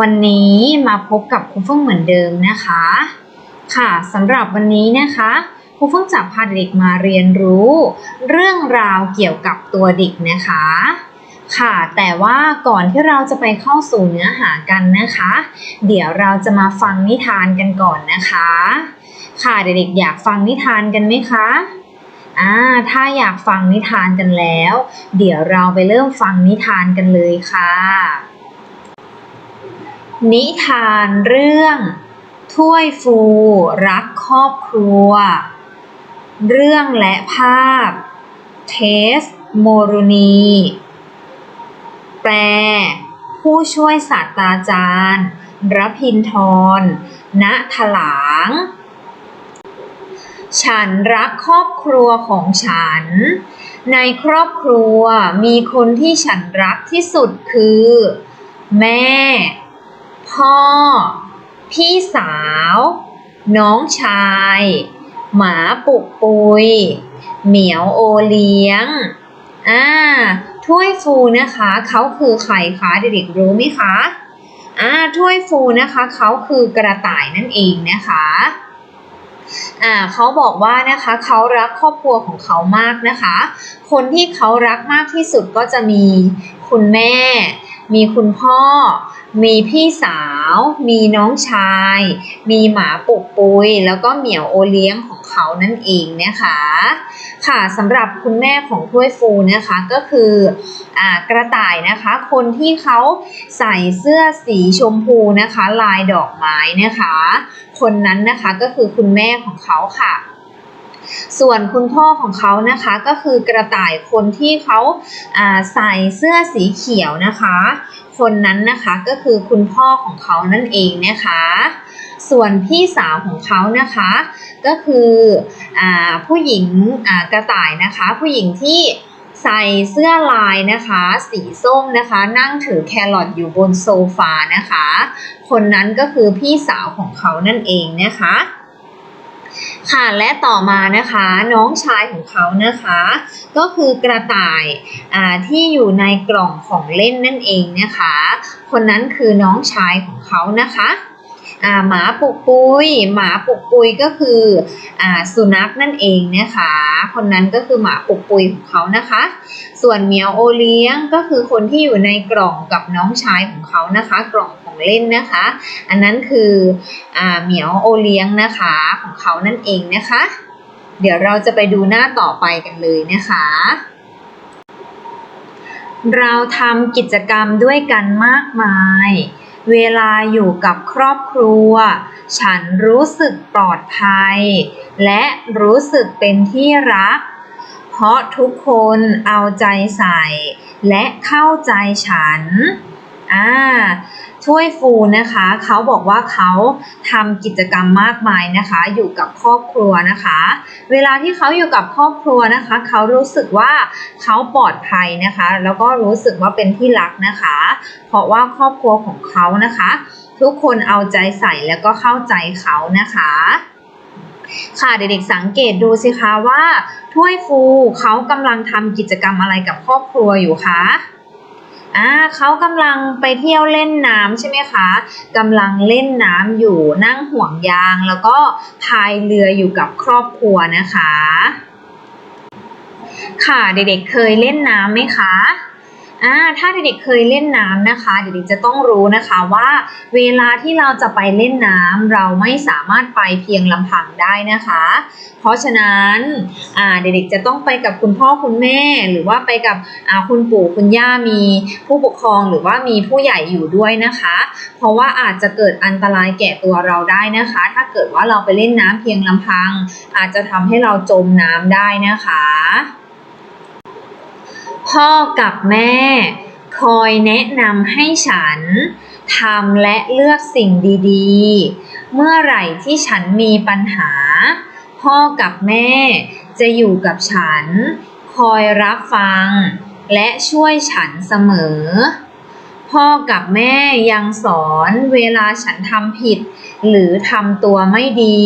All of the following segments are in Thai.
วันนี้มาพบกับครูเฟื่องเหมือนเดิมนะคะ ค่ะสำหรับวันนี้นะคะครูเฟื่องจะพาเด็กมาเรียนรู้ เรื่องราวเกี่ยวกับตัวเด็กนะคะ ค่ะแต่ว่าก่อนที่เราจะไปเข้าสู่เนื้อหากันนะคะ เดี๋ยวเราจะมาฟังนิทานกันก่อนนะคะ ค่ะเด็กๆอยากฟังนิทานกันไหมคะอ่าถ้าอยากฟังนิทานกันแล้ว เดี๋ยวเราไปเริ่มฟังนิทานกันเลยค่ะ นิทานเรื่อง ถ้วยฟูรักครอบครัว เรื่องและภาพ เทส โมรุณีแปล ผู้ช่วยศาสตราจารย์รพินทรณถลาง ฉันรักครอบครัวของฉัน ในครอบครัวมีคนที่ฉันรักที่สุดคือ แม่ พ่อ พี่สาว น้องชาย หมาปุกปุย เหมียวโอเลี้ยง อ่า ถ้วยฟูนะคะ เขาคือใครคะเด็กๆรู้ไหมคะ อ่า ถ้วยฟูนะคะ เขาคือกระต่ายนั่นเองนะคะอ่าเขาบอกว่านะคะเขารักครอบครัวของเขามากนะคะ คนที่เขารักมากที่สุดก็จะมีคุณแม่ มีคุณพ่อ มีพี่สาว มีน้องชาย มีหมาปุกปุย แล้วก็เหมียวโอเลี้ยงของเขานั่นเองนะคะ ค่ะสำหรับคุณแม่ของถ้วยฟูนะคะก็คืออกระต่ายนะคะ คนที่เขาใส่เสื้อสีชมพูนะคะ ลายดอกไม้นะคะ คนนั้นนะคะก็คือคุณแม่ของเขาค่ะ ส่วนคุณพ่อของเขานะคะก็คือกระต่ายคนที่เขาใส่เสื้อสีเขียวนะคะ คนนั้นนะคะก็คือคุณพ่อของเขานั่นเองนะคะ ส่วนพี่สาวของเขานะคะ ก็คืออผู้หญิงกระต่ายนะคะ ผู้หญิงที่ใส่เสื้อลายนะคะ สีส้มนะคะ นั่งถือแครอทอยู่บนโซฟานะคะ คนนั้นก็คือพี่สาวของเขานั่นเองนะคะ ค่ะและต่อมานะคะน้องชายของเขานะคะ ก็คือกระต่ายอ่าที่อยู่ในกล่องของเล่นนั่นเองนะคะ คนนั้นคือน้องชายของเขานะคะอ่าหมาปุกปุยหมาปุกปุยก็คืออ่าสุนัขนั่นเองนะคะ คนนั้นก็คือหมาปุกปุยของเขานะคะ ส่วนเหมียวโอเลี้ยงก็คือคนที่อยู่ในกล่องกับน้องชายของเขานะคะ กล่อง ของเล่นนะคะ อันนั้นคืออเหมียวโอเลี้ยงนะคะของเขานั่นเองนะคะ เดี๋ยวเราจะไปดูหน้าต่อไปกันเลยนะคะ เราทำกิจกรรมด้วยกันมากมาย เวลาอยู่กับครอบครัว ฉันรู้สึกปลอดภัย และรู้สึกเป็นที่รักเพราะทุกคนเอาใจใส่ และเข้าใจฉัน อ่า ถ้วยฟูนะคะ เขาบอกว่าเขาทำกิจกรรมมากมายนะคะ อยู่กับครอบครัวนะคะ เวลาที่เขาอยู่กับครอบครัวนะคะ เขารู้สึกว่าเขาปลอดภัยนะคะ แล้วก็รู้สึกว่าเป็นที่รักนะคะ เพราะว่าครอบครัวของเขานะคะ ทุกคนเอาใจใส่แล้วก็เข้าใจเขานะคะค่ะเด็กๆสังเกตดูสิคะว่าถ้วยฟูเขากำลังทำกิจกรรมอะไรกับครอบครัวอยู่คะ อ่าเขากำลังไปเที่ยวเล่นน้ำใช่ไหมคะกำลังเล่นน้ำอยู่นั่งห่วงยาง แล้วก็พายเรืออยู่กับครอบครัวนะคะ ค่ะเด็กๆเคยเล่นน้ำไหมคะ อ่าถ้าเด็กๆเคยเล่นน้ำนะคะ เด็กๆจะต้องรู้นะคะว่า เวลาที่เราจะไปเล่นน้ำเราไม่สามารถไปเพียงลำพังได้นะคะ เพราะฉะนั้นอ่าเด็กๆจะต้องไปกับคุณพ่อคุณแม่ หรือว่าไปกับอ่าคุณปู่คุณย่ามีผู้ปกครองหรือว่ามีผู้ใหญ่อยู่ด้วยนะคะ เพราะว่าอาจจะเกิดอันตรายแก่ตัวเราได้นะคะ ถ้าเกิดว่าเราไปเล่นน้ำเพียงลำพัง อาจจะทำให้เราจมน้ำได้นะคะ พ่อกับแม่ คอยแนะนำให้ฉันทำและเลือกสิ่งดีๆ เมื่อไหร่ที่ฉันมีปัญหา พ่อกับแม่จะอยู่กับฉัน คอยรับฟัง และช่วยฉันเสมอ พ่อกับแม่ยังสอนเวลาฉันทำผิด หรือทำตัวไม่ดี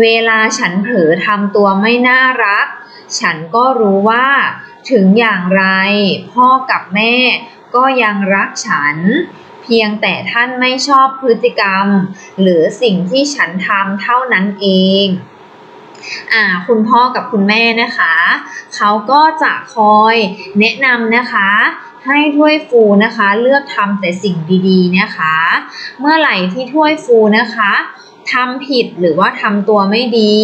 เวลาฉันเผลอทำตัวไม่น่ารัก ฉันก็รู้ว่า ถึงอย่างไร พ่อกับแม่ก็ยังรักฉัน เพียงแต่ท่านไม่ชอบพฤติกรรม หรือสิ่งที่ฉันทำเท่านั้นเองอ่าคุณพ่อกับคุณแม่นะคะ เขาก็จะคอยแนะนำนะคะ ให้ถ้วยฟูนะคะ เลือกทำแต่สิ่งดีๆนะคะ เมื่อไหร่ที่ถ้วยฟูนะคะ ทำผิดหรือว่าทำตัวไม่ดี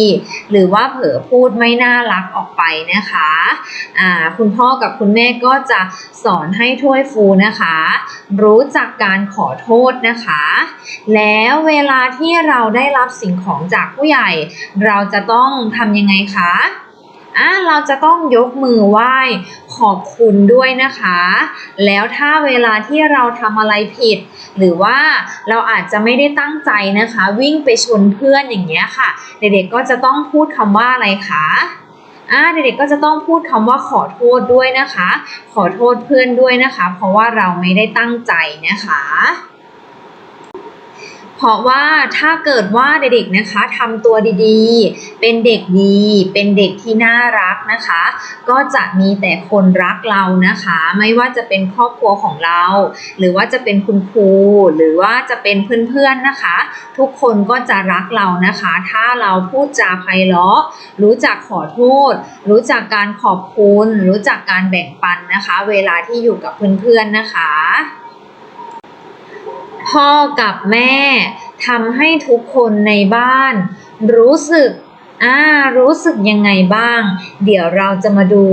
หรือว่าเผลอพูดไม่น่ารักออกไปนะคะอ่าคุณพ่อกับคุณแม่ก็จะสอนให้ถ้วยฟูนะคะ รู้จักการขอโทษนะคะ แล้วเวลาที่เราได้รับสิ่งของจากผู้ใหญ่ เราจะต้องทำยังไงคะอะเราจะต้องยกมือไหว้ ขอบคุณด้วยนะคะ แล้วถ้าเวลาที่เราทำอะไรผิด หรือว่าเราอาจจะไม่ได้ตั้งใจนะคะ วิ่งไปชนเพื่อนอย่างเงี้ยค่ะ เด็กๆก็จะต้องพูดคำว่าอะไรคะอ่าเด็กๆก็จะต้องพูดคำว่าขอโทษด้วยนะคะ ขอโทษเพื่อนด้วยนะคะ เพราะว่าเราไม่ได้ตั้งใจนะคะ เพราะว่าถ้าเกิดว่าเด็กๆนะคะทำตัวดีๆ เป็นเด็กดี เป็นเด็กที่น่ารักนะคะ ก็จะมีแต่คนรักเรานะคะ ไม่ว่าจะเป็นครอบครัวของเรา หรือว่าจะเป็นคุณครู หรือว่าจะเป็นเพื่อนๆนะคะ ทุกคนก็จะรักเรานะคะ ถ้าเราพูดจาไพเราะ รู้จักขอโทษ รู้จักการขอบคุณ รู้จักการแบ่งปันนะคะ เวลาที่อยู่กับเพื่อนๆนะคะ พ่อกับแม่ทำให้ทุกคนในบ้าน รู้สึกอ่ารู้สึกยังไงบ้าง เดี๋ยวเราจะมาดู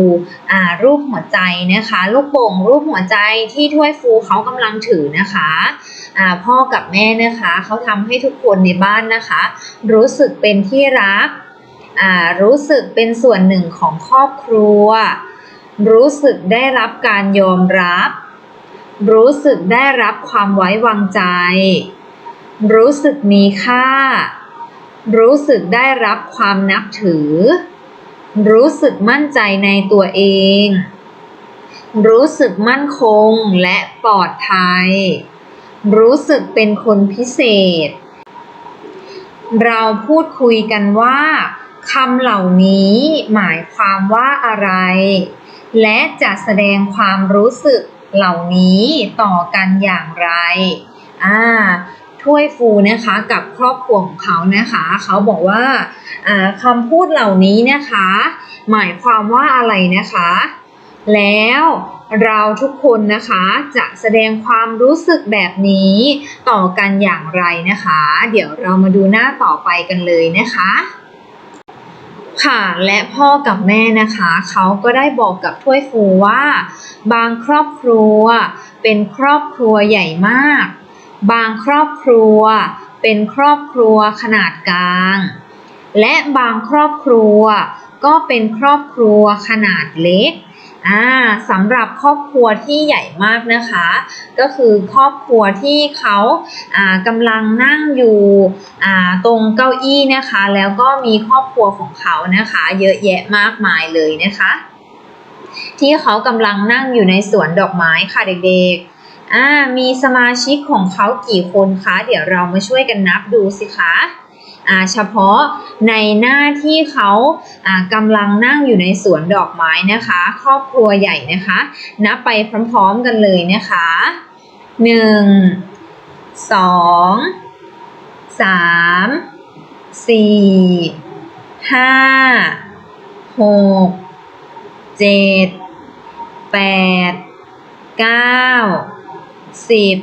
อ่ารูปหัวใจนะคะ ลูกโป่งรูปหัวใจที่ถ้วยฟูเขากำลังถือนะคะอ่าพ่อกับแม่นะคะเขาทำให้ทุกคนในบ้านนะคะ รู้สึกเป็นที่รักอ่ารู้สึกเป็นส่วนหนึ่งของครอบครัว รู้สึกได้รับการยอมรับ รู้สึกได้รับความไว้วางใจ รู้สึกมีค่า รู้สึกได้รับความนับถือ รู้สึกมั่นใจในตัวเอง รู้สึกมั่นคงและปลอดภัย รู้สึกเป็นคนพิเศษ เราพูดคุยกันว่าคำเหล่านี้หมายความว่าอะไร และจะแสดงความรู้สึก เหล่านี้ต่อกันอย่างไรอ่าถ้วยฟูนะคะกับครอบครัวของเขานะคะ เขาบอกว่าอ่าคำพูดเหล่านี้นะคะ หมายความว่าอะไรนะคะ แล้วเราทุกคนนะคะจะแสดงความรู้สึกแบบนี้ต่อกันอย่างไรนะคะ เดี๋ยวเรามาดูหน้าต่อไปกันเลยนะคะ ค่ะและพ่อกับแม่นะคะเขาก็ได้บอกกับถ้วยฟูว่า บางครอบครัว เป็นครอบครัวใหญ่มาก บางครอบครัว เป็นครอบครัวขนาดกลาง และบางครอบครัว ก็เป็นครอบครัวขนาดเล็ก อ่าสำหรับครอบครัวที่ใหญ่มากนะคะ ก็คือครอบครัวที่เขาอ่ากำลังนั่งอยู่อ่าตรงเก้าอี้นะคะ แล้วก็มีครอบครัวของเขานะคะ เยอะแยะมากมายเลยนะคะ ที่เขากำลังนั่งอยู่ในสวนดอกไม้ค่ะเด็กๆอ่ามีสมาชิกของเขากี่คนคะ เดี๋ยวเรามาช่วยกันนับดูสิคะ เฉพาะในหน้าที่เขากำลังนั่งอยู่ในสวนดอกไม้นะคะ ครอบครัวใหญ่นะคะ นับไปพร้อมๆกันเลยนะคะ 1 2 3 4 5 6 7 8 9 10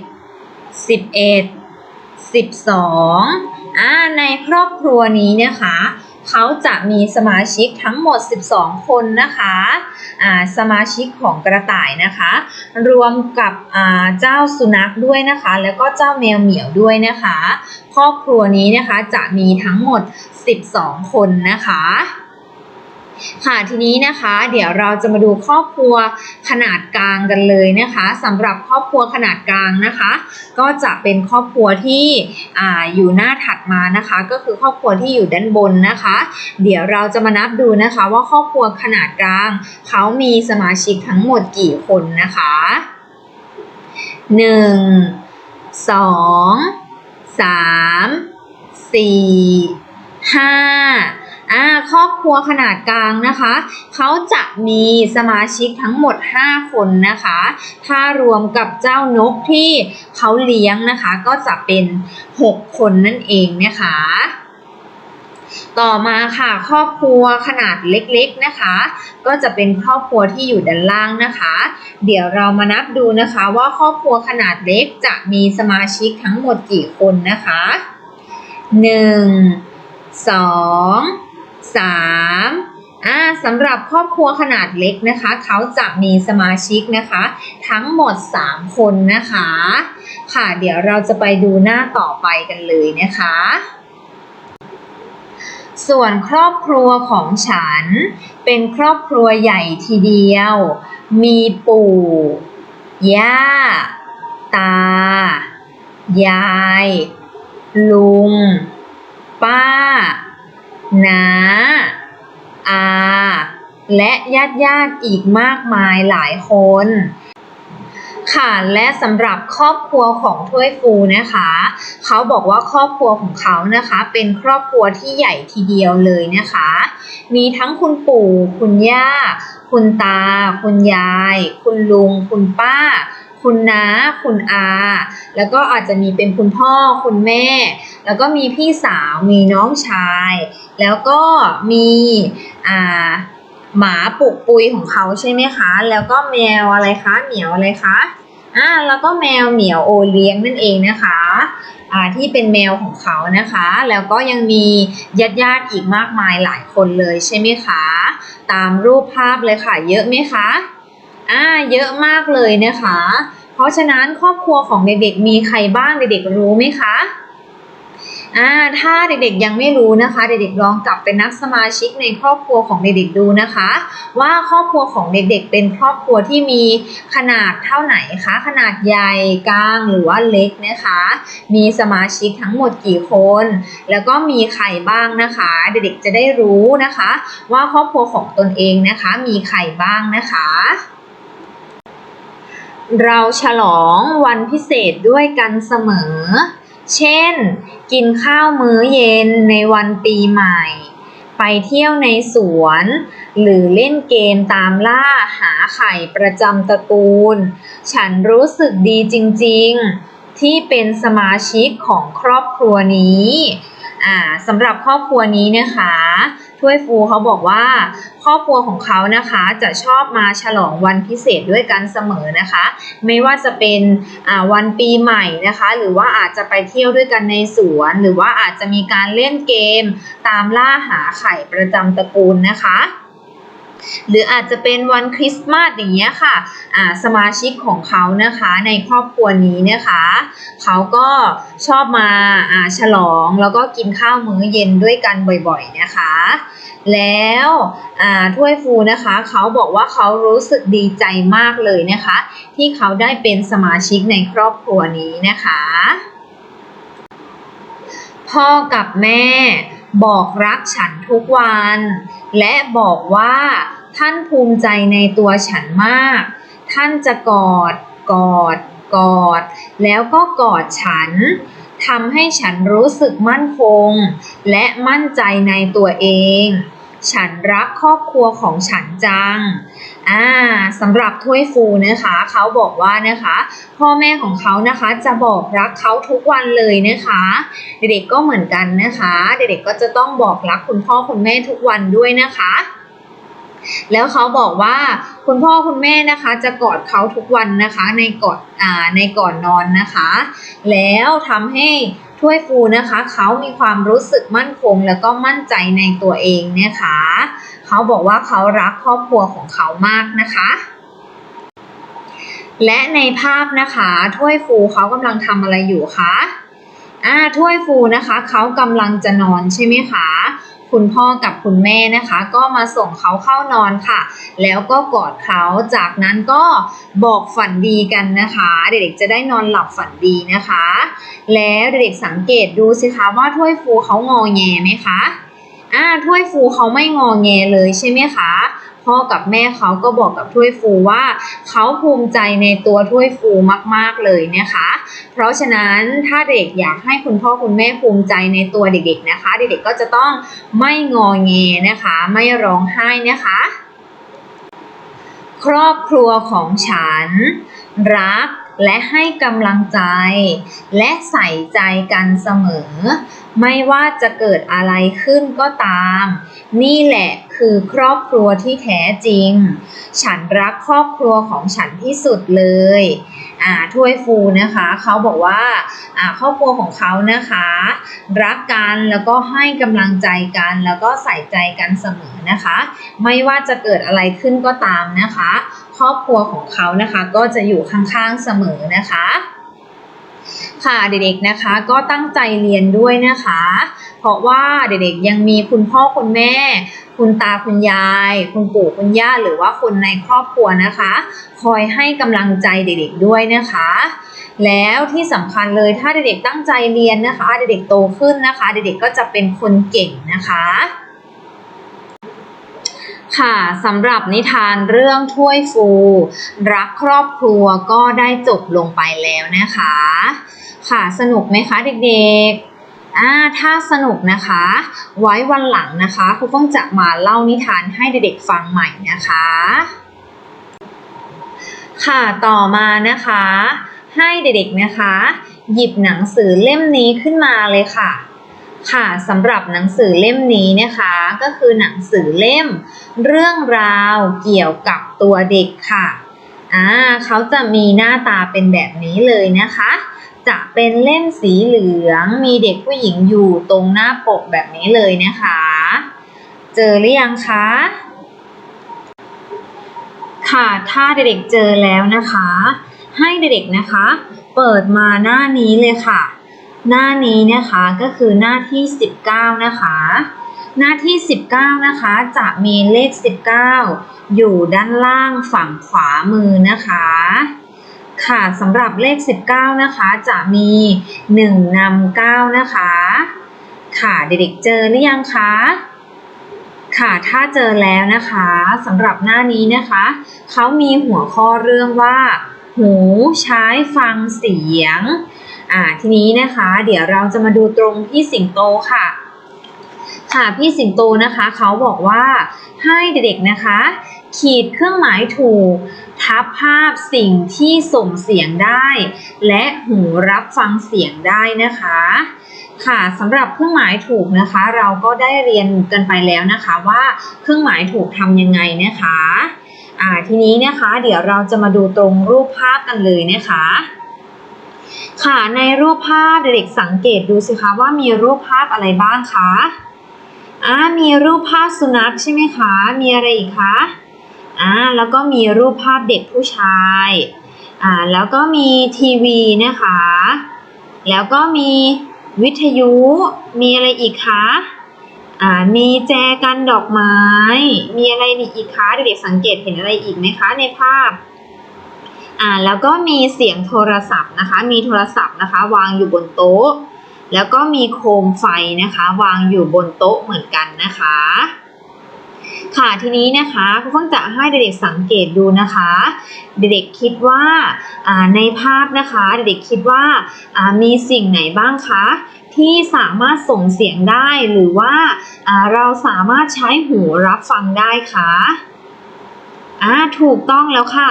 11 12 อ่าในครอบครัวนี้นะคะเขาจะมีสมาชิกทั้งหมด 12 คนนะคะอ่าสมาชิกของกระต่ายนะคะ รวมกับอ่าเจ้าสุนัขด้วยนะคะ แล้วก็เจ้าแมวเหมียวด้วยนะคะ ครอบครัวนี้นะคะจะมีทั้งหมด 12 คนนะคะ ค่ะทีนี้นะคะ เดี๋ยวเราจะมาดูครอบครัวขนาดกลางกันเลยนะคะสำหรับครอบครัวขนาดกลางนะคะ ก็จะเป็นครอบครัวที่อ่าอยู่หน้าถัดมานะคะ ก็คือครอบครัวที่อยู่ด้านบนนะคะ เดี๋ยวเราจะมานับดูนะคะ ว่าครอบครัวขนาดกลาง เขามีสมาชิกทั้งหมดกี่คนนะคะหนึ่งสองสามสี่ห้า ครอบครัวขนาดกลางนะคะ เขาจะมีสมาชิกทั้งหมด 5 คนนะคะ ถ้ารวมกับเจ้านกที่เขาเลี้ยงนะคะ ก็จะเป็น 6 คนนั่นเองนะคะต่อมาค่ะครอบครัวขนาดเล็กๆนะคะ ก็จะเป็นครอบครัวที่อยู่ด้านล่างนะคะ เดี๋ยวเรามานับดูนะคะ ว่าครอบครัวขนาดเล็กจะมีสมาชิกทั้งหมดกี่คนนะคะหนึ่ งสามอ่าสำหรับครอบครัวขนาดเล็กนะคะ เขาจะมีสมาชิกนะคะ ทั้งหมด 3 คนนะคะ ค่ะเดี๋ยวเราจะไปดูหน้าต่อไปกันเลยนะคะ ส่วนครอบครัวของฉัน เป็นครอบครัวใหญ่ทีเดียว มีปู่ ย่า ตา ยาย ลุง ป้า น้าอาและญาติญาติอีกมากมายหลายคน ค่ะและสำหรับครอบครัวของถ้วยฟูนะคะ เขาบอกว่าครอบครัวของเขานะคะ เป็นครอบครัวที่ใหญ่ทีเดียวเลยนะคะ มีทั้งคุณปู่ คุณย่า คุณตา คุณยาย คุณลุง คุณป้า คุณน้า คุณอา แล้วก็อาจจะมีเป็นคุณพ่อ คุณแม่ แล้วก็มีพี่สาว มีน้องชาย แล้วก็มีอ่าหมาปุกปุยของเขาใช่ไหมคะ แล้วก็แมวอะไรคะ เหมียวอะไรคะ อ่า แล้วก็แมวเหมียวโอเลี้ยงนั่นเองนะคะ อ่า ที่เป็นแมวของเขานะคะ แล้วก็ยังมีญาติญาติอีกมากมายหลายคนเลยใช่ไหมคะ ตามรูปภาพเลยค่ะ เยอะไหมคะ อ่าเยอะมากเลยนะคะ เพราะฉะนั้นครอบครัวของเด็กๆมีใครบ้างเด็กๆรู้ไหมคะอ่าถ้าเด็กๆยังไม่รู้นะคะ เด็กๆลองกลับไปนับสมาชิกในครอบครัวของเด็กๆดูนะคะ ว่าครอบครัวของเด็กๆ เป็นครอบครัวที่มีขนาดเท่าไหนคะ ขนาดใหญ่กลางหรือว่าเล็กนะคะ มีสมาชิกทั้งหมดกี่คน แล้วก็มีใครบ้างนะคะ เด็กๆจะได้รู้นะคะ ว่าครอบครัวของตนเองนะคะ มีใครบ้างนะคะ เราฉลองวันพิเศษด้วยกันเสมอ เช่น กินข้าวมื้อเย็นในวันปีใหม่ ไปเที่ยวในสวน หรือเล่นเกมตามล่าหาไข่ประจำตระกูล ฉันรู้สึกดีจริงๆ ที่เป็นสมาชิกของครอบครัวนี้ อ่าสำหรับครอบครัวนี้นะคะ ถ้วยฟูเขาบอกว่า ครอบครัวของเขานะคะจะชอบมาฉลองวันพิเศษด้วยกันเสมอนะคะ ไม่ว่าจะเป็นวันปีใหม่นะคะ หรือว่าอาจจะไปเที่ยวด้วยกันในสวน หรือว่าอาจจะมีการเล่นเกม ตามล่าหาไข่ประจำตระกูลนะคะ หรืออาจจะเป็นวันคริสต์มาสอย่างเงี้ยค่ะอ่าสมาชิกของเขานะคะในครอบครัวนี้นะคะเขาก็ชอบมาอ่าฉลองแล้วก็กินข้าวมื้อเย็นด้วยกันบ่อยๆนะคะ แล้วอ่าถ้วยฟูนะคะเขาบอกว่าเขารู้สึกดีใจมากเลยนะคะ ที่เขาได้เป็นสมาชิกในครอบครัวนี้นะคะ พ่อกับแม่บอกรักฉันทุกวัน และบอกว่า ท่านภูมิใจในตัวฉันมาก ท่านจะกอด กอด กอด แล้วก็กอดฉันทำให้ฉันรู้สึกมั่นคง และมั่นใจในตัวเอง ฉันรักครอบครัวของฉันจัง อ่าสำหรับถ้วยฟูนะคะ เขาบอกว่านะคะ พ่อแม่ของเขานะคะจะบอกรักเขาทุกวันเลยนะคะ เด็กๆก็เหมือนกันนะคะ เด็กๆก็จะต้องบอกรักคุณพ่อคุณแม่ทุกวันด้วยนะคะ แล้วเขาบอกว่าคุณพ่อคุณแม่นะคะจะกอดเขาทุกวันนะคะในกอดอ่าในก่อนนอนนะคะ แล้วทำให้ถ้วยฟูนะคะเขามีความรู้สึกมั่นคงแล้วก็มั่นใจในตัวเองนะคะเขาบอกว่าเขารักครอบครัวของเขามากนะคะและในภาพนะคะถ้วยฟูเขากำลังทำอะไรอยู่คะอ่าถ้วยฟูนะคะเขากำลังจะนอนใช่ไหมคะ คุณพ่อกับคุณแม่นะคะ ก็มาส่งเขาเข้านอนค่ะ แล้วก็กอดเขาจากนั้นก็บอกฝันดีกันนะคะ เด็กๆจะได้นอนหลับฝันดีนะคะ แล้วเด็กๆสังเกตดูสิคะว่าถ้วยฟูเขางอแงไหมคะอ่าถ้วยฟูเขาไม่งอแงเลยใช่ไหมคะ พ่อกับแม่เขาก็บอกกับถ้วยฟูว่า เขาภูมิใจในตัวถ้วยฟูมาก ๆเลยนะคะ เพราะฉะนั้นถ้าเด็กอยากให้คุณพ่อคุณแม่ภูมิใจในตัวเด็กๆนะคะ เด็กๆก็จะต้องไม่งอเงนะคะ ไม่ร้องไห้นะคะ ครอบครัวของฉัน รัก และให้กำลังใจ และใส่ใจกันเสมอ ไม่ว่าจะเกิดอะไรขึ้นก็ตาม นี่แหละคือครอบครัวที่แท้จริง ฉันรักครอบครัวของฉันที่สุดเลยอ่าถ้วยฟูนะคะเขาบอกว่าอ่าครอบครัวของเขานะคะ รักกันแล้วก็ให้กำลังใจกันแล้วก็ใส่ใจกันเสมอนะคะ ไม่ว่าจะเกิดอะไรขึ้นก็ตามนะคะ ครอบครัวของเขานะคะ ก็จะอยู่ข้างๆเสมอนะคะ ค่ะเด็กๆนะคะก็ตั้งใจเรียนด้วยนะคะ เพราะว่าเด็กๆยังมีคุณพ่อคุณแม่ คุณตาคุณยาย คุณปู่คุณย่าหรือว่าคนในครอบครัวนะคะ คอยให้กำลังใจเด็กๆด้วยนะคะแล้วที่สำคัญเลยถ้าเด็กๆตั้งใจเรียนนะคะ เด็กๆโตขึ้นนะคะ เด็กๆก็จะเป็นคนเก่งนะคะ ค่ะสำหรับนิทานเรื่องถ้วยฟู รักครอบครัวก็ได้จบลงไปแล้วนะคะ ค่ะสนุกไหมคะเด็กๆอ่าถ้าสนุกนะคะ ไว้วันหลังนะคะครูต้องจะมาเล่านิทานให้เด็กๆฟังใหม่นะคะ ค่ะต่อมานะคะ ให้เด็กๆนะคะ หยิบหนังสือเล่มนี้ขึ้นมาเลยค่ะ ค่ะสำหรับหนังสือเล่มนี้นะคะก็คือหนังสือเล่ม เรื่องราวเกี่ยวกับตัวเด็กค่ะอ่าเขาจะมีหน้าตาเป็นแบบนี้เลยนะคะ จะเป็นเล่มสีเหลืองมีเด็กผู้หญิงอยู่ตรงหน้าปกแบบนี้เลยนะคะ เจอหรือยังคะค่ะถ้าเด็กๆเจอแล้วนะคะ ให้เด็กๆนะคะ เปิดมาหน้านี้เลยค่ะ หน้านี้นะคะก็คือหน้าที่ 19 นะคะ หน้าที่ 19 นะคะ จะมีเลข 19 อยู่ด้านล่างฝั่งขวามือนะคะ ค่ะสำหรับเลข 19 นะคะจะมี 1นำ9นะคะ ค่ะเด็กๆเจอหรือยังคะค่ะ ถ้าเจอแล้วนะคะสำหรับหน้านี้นะคะ เขามีหัวข้อเรื่องว่า หูใช้ฟังเสียง อ่าทีนี้นะคะ เดี๋ยวเราจะมาดูตรงพี่สิงโตค่ะ ค่ะพี่สิงโตนะคะเขาบอกว่าให้เด็กๆนะคะ ขีดเครื่องหมายถูก ทับภาพสิ่งที่ส่งเสียงได้ และหูรับฟังเสียงได้นะคะค่ะสำหรับเครื่องหมายถูกนะคะ เราก็ได้เรียนกันไปแล้วนะคะว่าเครื่องหมายถูกทำยังไงนะคะอ่าทีนี้นะคะ เดี๋ยวเราจะมาดูตรงรูปภาพกันเลยนะคะ ค่ะในรูปภาพเด็กๆสังเกตดูสิคะว่ามีรูปภาพอะไรบ้างคะอ่ามีรูปภาพสุนัขใช่ไหมคะ มีอะไรอีกคะอ่าแล้วก็มีรูปภาพเด็กผู้ชายอ่าแล้วก็มีทีวีนะคะ แล้วก็มีวิทยุ มีอะไรอีกคะอ่ามีแจกันดอกไม้ มีอะไรอีกคะเด็กๆสังเกตเห็นอะไรอีกไหมคะในภาพ อ่าแล้วก็มีเสียงโทรศัพท์นะคะ มีโทรศัพท์นะคะ วางอยู่บนโต๊ะ แล้วก็มีโคมไฟนะคะ วางอยู่บนโต๊ะเหมือนกันนะคะ ค่ะทีนี้นะคะครูเพิ่งจะให้เด็กๆสังเกตดูนะคะ เด็กๆคิดว่าอ่าในภาพนะคะ เด็กๆคิดว่าอ่ามีสิ่งไหนบ้างคะที่สามารถส่งเสียงได้หรือว่าอ่าเราสามารถใช้หูรับฟังได้ค่ะ อ่าถูกต้องแล้วค่ะ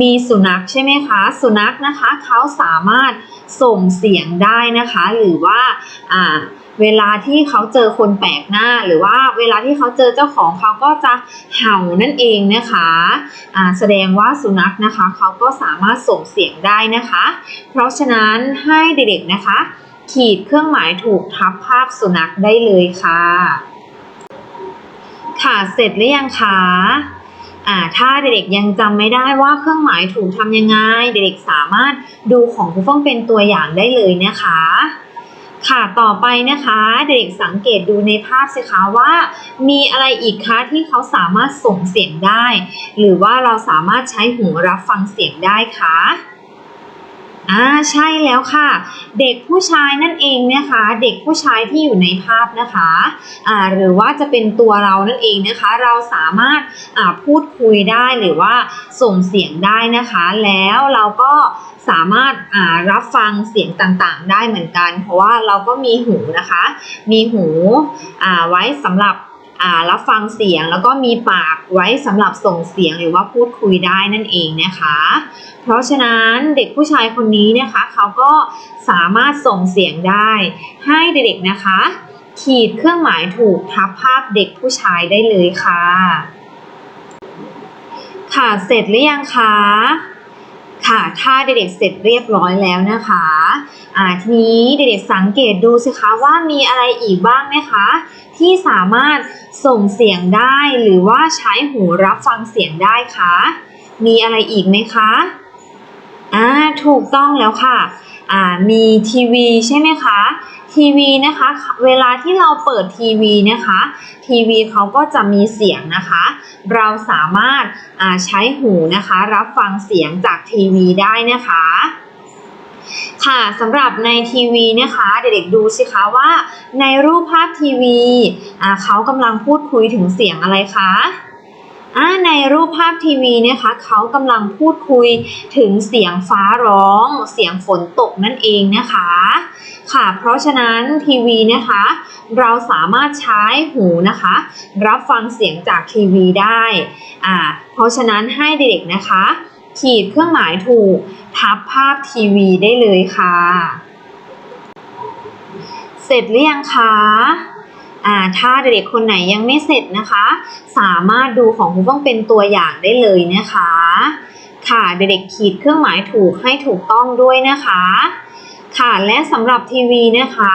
มีสุนัขใช่ไหมคะ สุนัขนะคะเขาสามารถส่งเสียงได้นะคะ หรือว่าอ่าเวลาที่เขาเจอคนแปลกหน้า หรือว่าเวลาที่เขาเจอเจ้าของเขาก็จะเห่านั่นเองนะคะอ่าแสดงว่าสุนัขนะคะเขาก็สามารถส่งเสียงได้นะคะ เพราะฉะนั้นให้เด็กๆนะคะ ขีดเครื่องหมายถูกทับภาพสุนัขได้เลยค่ะ ค่ะเสร็จหรือยังคะ อ่าถ้าเด็กๆยังจำไม่ได้ว่าเครื่องหมายถูกทำยังไง เด็กๆสามารถดูของครูฟ้องเป็นตัวอย่างได้เลยนะคะค่ะค่ะต่อไปนะคะ เด็กสังเกตดูในภาพสิคะว่า มีอะไรอีกคะที่เขาสามารถส่งเสียงได้ หรือว่าเราสามารถใช้หูรับฟังเสียงได้คะ อ่าใช่แล้วค่ะ เด็กผู้ชายนั่นเองนะคะ เด็กผู้ชายที่อยู่ในภาพนะคะอ่าหรือว่าจะเป็นตัวเรานั่นเองนะคะ เราสามารถอ่าพูดคุยได้หรือว่าส่งเสียงได้นะคะ แล้วเราก็สามารถอ่ารับฟังเสียงต่างๆ ได้เหมือนกัน เพราะว่าเราก็มีหูนะคะ มีหูอ่าไว้สำหรับ รับฟังเสียงแล้วก็มีปากไว้สำหรับส่งเสียงหรือว่าพูดคุยได้นั่นเองนะคะ เพราะฉะนั้นเด็กผู้ชายคนนี้นะคะเขาก็สามารถส่งเสียงได้ ให้เด็กๆนะคะ ขีดเครื่องหมายถูกทับภาพเด็กผู้ชายได้เลยค่ะ ค่ะเสร็จหรือยังคะ ค่ะ ถ้าเด็กๆเสร็จเรียบร้อยแล้วนะคะอ่าทีนี้เด็กๆสังเกตดูสิคะว่ามีอะไรอีกบ้างไหมคะ ที่สามารถส่งเสียงได้หรือว่าใช้หูรับฟังเสียงได้คะมีอะไรอีกไหมคะอ่าถูกต้องแล้วค่ะอ่ามีทีวีใช่ไหมคะ ทีวีนะคะ เวลาที่เราเปิดทีวีนะคะ ทีวีเขาก็จะมีเสียงนะคะ เราสามารถใช้หูนะคะ รับฟังเสียงจากทีวีได้นะคะค่ะสำหรับในทีวีนะคะเด็กๆดูสิคะว่า ในรูปภาพทีวีเขากำลังพูดคุยถึงเสียงอะไรคะ ในรูปภาพทีวีนะคะเขากำลังพูดคุยถึงเสียงฟ้าร้อง เสียงฝนตกนั่นเองนะคะ ค่ะ เพราะฉะนั้นทีวีนะคะ เราสามารถใช้หูนะคะ รับฟังเสียงจากทีวีได้อ่าเพราะฉะนั้นให้เด็กๆนะคะ ขีดเครื่องหมายถูกทับภาพทีวีได้เลยค่ะ เสร็จหรือยังคะ อ่าถ้าเด็กๆคนไหนยังไม่เสร็จนะคะ สามารถดูของคุณฟ้องเป็นตัวอย่างได้เลยนะคะ ค่ะเด็กๆขีดเครื่องหมายถูกให้ถูกต้องด้วยนะคะ ค่ะและสำหรับทีวีนะคะ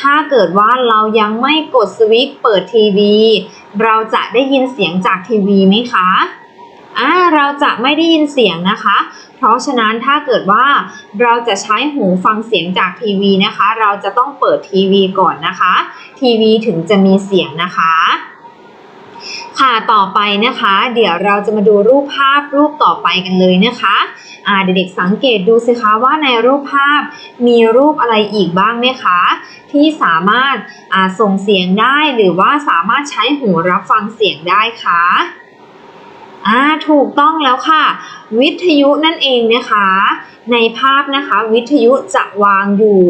ถ้าเกิดว่าเรายังไม่กดสวิตช์เปิดทีวี เราจะได้ยินเสียงจากทีวีไหมคะ อ่าเราจะไม่ได้ยินเสียงนะคะ เพราะฉะนั้นถ้าเกิดว่าเราจะใช้หูฟังเสียงจากทีวีนะคะ เราจะต้องเปิดทีวีก่อนนะคะ ทีวีถึงจะมีเสียงนะคะ ค่ะต่อไปนะคะ เดี๋ยวเราจะมาดูรูปภาพรูปต่อไปกันเลยนะคะเด็กๆสังเกตดูสิคะว่าในรูปภาพมีรูปอะไรอีกบ้างไหมคะ ที่สามารถส่งเสียงได้หรือว่าสามารถใช้หูรับฟังเสียงได้คะ อ่าถูกต้องแล้วค่ะ วิทยุนั่นเองนะคะ ในภาพนะคะวิทยุจะวางอยู่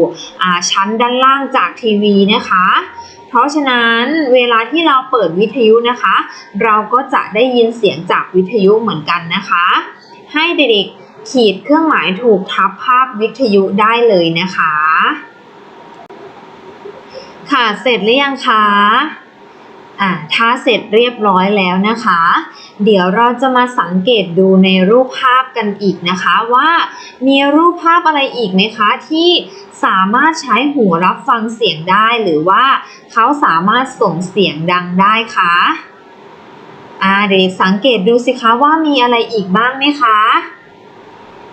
อ่าชั้นด้านล่างจากทีวีนะคะ เพราะฉะนั้นเวลาที่เราเปิดวิทยุนะคะ เราก็จะได้ยินเสียงจากวิทยุเหมือนกันนะคะ ให้เด็กๆขีดเครื่องหมายถูกทับภาพวิทยุได้เลยนะคะ ค่ะเสร็จหรือยังคะอ่าถ้าเสร็จเรียบร้อยแล้วนะคะ เดี๋ยวเราจะมาสังเกตดูในรูปภาพกันอีกนะคะว่ามีรูปภาพอะไรอีกไหมคะที่สามารถใช้หูรับฟังเสียงได้หรือว่าเขาสามารถส่งเสียงดังได้คะอ่าเด็กสังเกตดูสิคะว่ามีอะไรอีกบ้างไหมคะ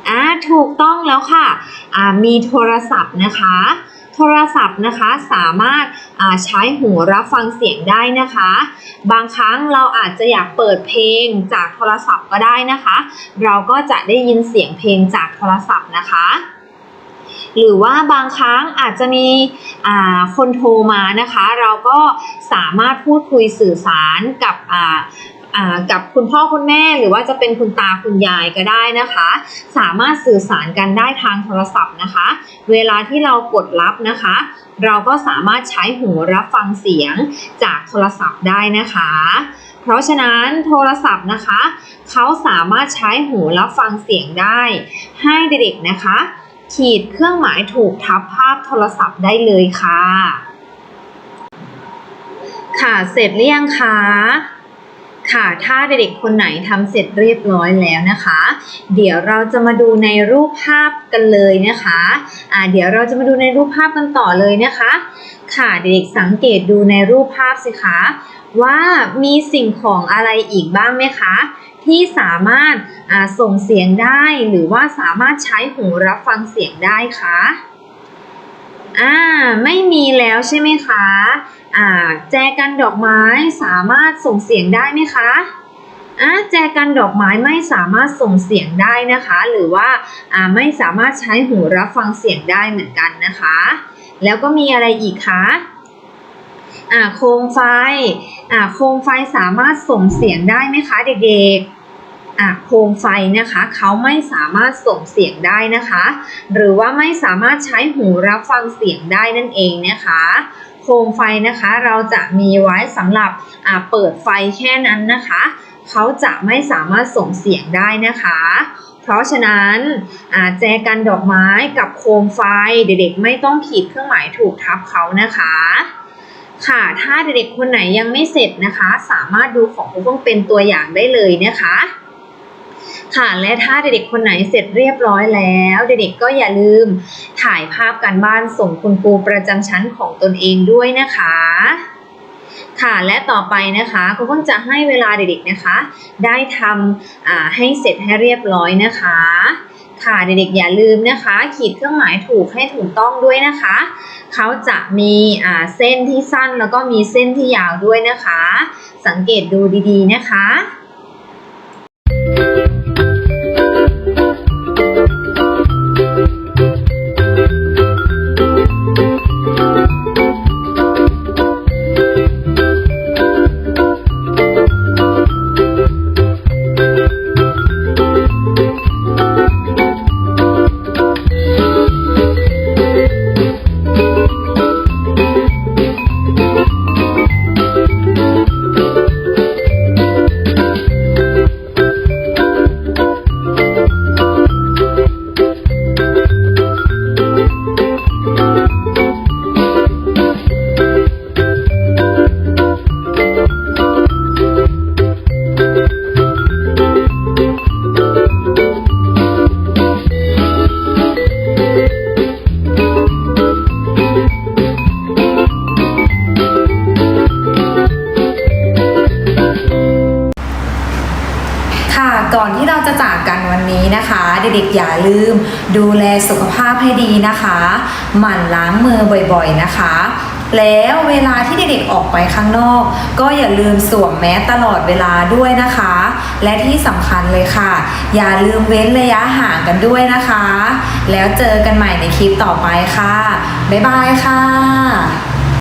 อ่าถูกต้องแล้วค่ะอ่ามีโทรศัพท์นะคะ โทรศัพท์นะคะสามารถาใช้หูรับฟังเสียงได้นะคะ บางครั้งเราอาจจะอยากเปิดเพลงจากโทรศัพท์ก็ได้นะคะ เราก็จะได้ยินเสียงเพลงจากโทรศัพท์นะคะหรือว่าบางครั้งอาจจะมีคนโทรมานะคะ เราก็สามารถพูดคุยสื่อสารกับ กับคุณพ่อคุณแม่หรือว่าจะเป็นคุณตาคุณยายก็ได้นะคะ สามารถสื่อสารกันได้ทางโทรศัพท์นะคะ เวลาที่เรากดรับนะคะ เราก็สามารถใช้หูรับฟังเสียงจากโทรศัพท์ได้นะคะ เพราะฉะนั้นโทรศัพท์นะคะ เขาสามารถใช้หูรับฟังเสียงได้ ให้เด็กๆนะคะ ขีดเครื่องหมายถูกทับภาพโทรศัพท์ได้เลยค่ะ ค่ะเสร็จหรือยังคะ ค่ะถ้าเด็กๆคนไหนทำเสร็จเรียบร้อยแล้วนะคะ เดี๋ยวเราจะมาดูในรูปภาพกันเลยนะคะอ่าเดี๋ยวเราจะมาดูในรูปภาพกันต่อเลยนะคะ ค่ะเด็กๆสังเกตดูในรูปภาพสิคะว่ามีสิ่งของอะไรอีกบ้างไหมคะ ที่สามารถส่งเสียงได้หรือว่าสามารถใช้หูรับฟังเสียงได้คะอ่าไม่มีแล้วใช่ไหมคะ อ่าแจกันดอกไม้สามารถส่งเสียงได้ไหมคะอ่าแจกันดอกไม้ไม่สามารถส่งเสียงได้นะคะ หรือว่าอ่าไม่สามารถใช้หูรับฟังเสียงได้เหมือนกันนะคะ แล้วก็มีอะไรอีกคะอ่าโคมไฟอ่าโคมไฟสามารถส่งเสียงได้ไหมคะเด็กๆอะโคมไฟนะคะเขาไม่สามารถส่งเสียงได้นะคะ หรือว่าไม่สามารถใช้หูรับฟังเสียงได้นั่นเองนะคะ โคมไฟนะคะ เราจะมีไว้สำหรับเปิดไฟแค่นั้นนะคะ เขาจะไม่สามารถส่งเสียงได้นะคะ เพราะฉะนั้นแจกันดอกไม้กับโคมไฟเด็กๆ ไม่ต้องขีดเครื่องหมายถูกทับเขานะคะ ค่ะถ้าเด็กๆคนไหนยังไม่เสร็จนะคะ สามารถดูของครูเพิ่งเป็นตัวอย่างได้เลยนะคะ ค่ะและถ้าเด็กๆคนไหนเสร็จเรียบร้อยแล้ว เด็กๆก็อย่าลืมถ่ายภาพการบ้านส่งคุณครูประจำชั้นของตนเองด้วยนะคะ ค่ะและต่อไปนะคะครูเพิ่งจะให้เวลาเด็กๆนะคะ ได้ทำให้เสร็จให้เรียบร้อยนะคะค่ะเด็กๆอย่าลืมนะคะ ขีดเครื่องหมายถูกให้ถูกต้องด้วยนะคะ เขาจะมีอ่าเส้นที่สั้นแล้วก็มีเส้นที่ยาวด้วยนะคะ สังเกตดูดีๆนะคะ ดูแลสุขภาพให้ดีนะคะ หมั่นล้างมือบ่อยๆนะคะ แล้วเวลาที่เด็กๆออกไปข้างนอก ก็อย่าลืมสวมแมสตลอดเวลาด้วยนะคะ และที่สำคัญเลยค่ะ อย่าลืมเว้นระยะห่างกันด้วยนะคะ แล้วเจอกันใหม่ในคลิปต่อไปค่ะ บ๊ายบายค่ะ